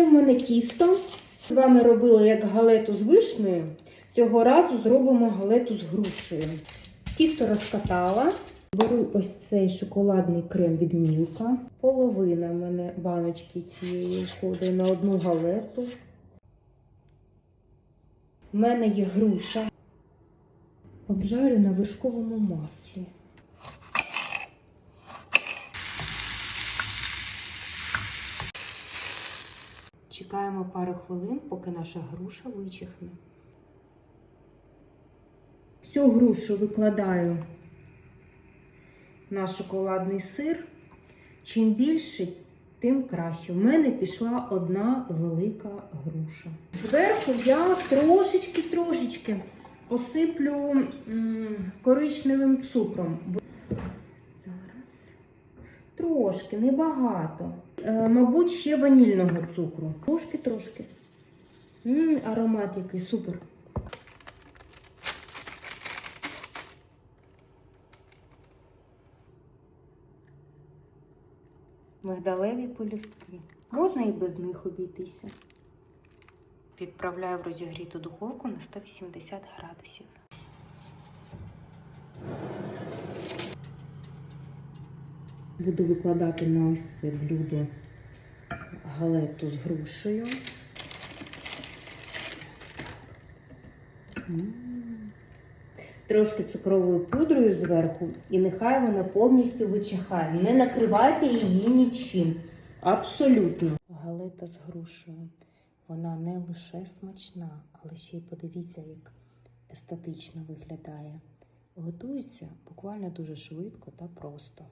Це в мене тісто. З вами робила як галету з вишнею. Цього разу зробимо галету з грушею. Тісто розкатала. Беру ось цей шоколадний крем від Мілка. Половина в мене баночки цієї входить на одну галету. У мене є груша. Обжарю на вишковому маслі. Чекаємо пару хвилин, поки наша груша вичихне. Всю грушу викладаю на шоколадний сир. Чим більше, тим краще. В мене пішла одна велика груша. Зверху я трошечки-трошечки посиплю коричневим цукром. Зараз. Трошки, небагато. Е, мабуть, ще ванільного цукру. Трошки-трошки. Аромат який супер. Мигдалеві полюстки. Можна і без них обійтися. Відправляю в розігріту духовку на 180 градусів. Буду викладати на ось це блюдо галету з грушею. Трошки цукровою пудрою зверху, і нехай вона повністю вичихає. Не накривайте її нічим. Абсолютно. Галета з грушею. Вона не лише смачна, але ще й подивіться, як естетично виглядає. Готується буквально дуже швидко та просто.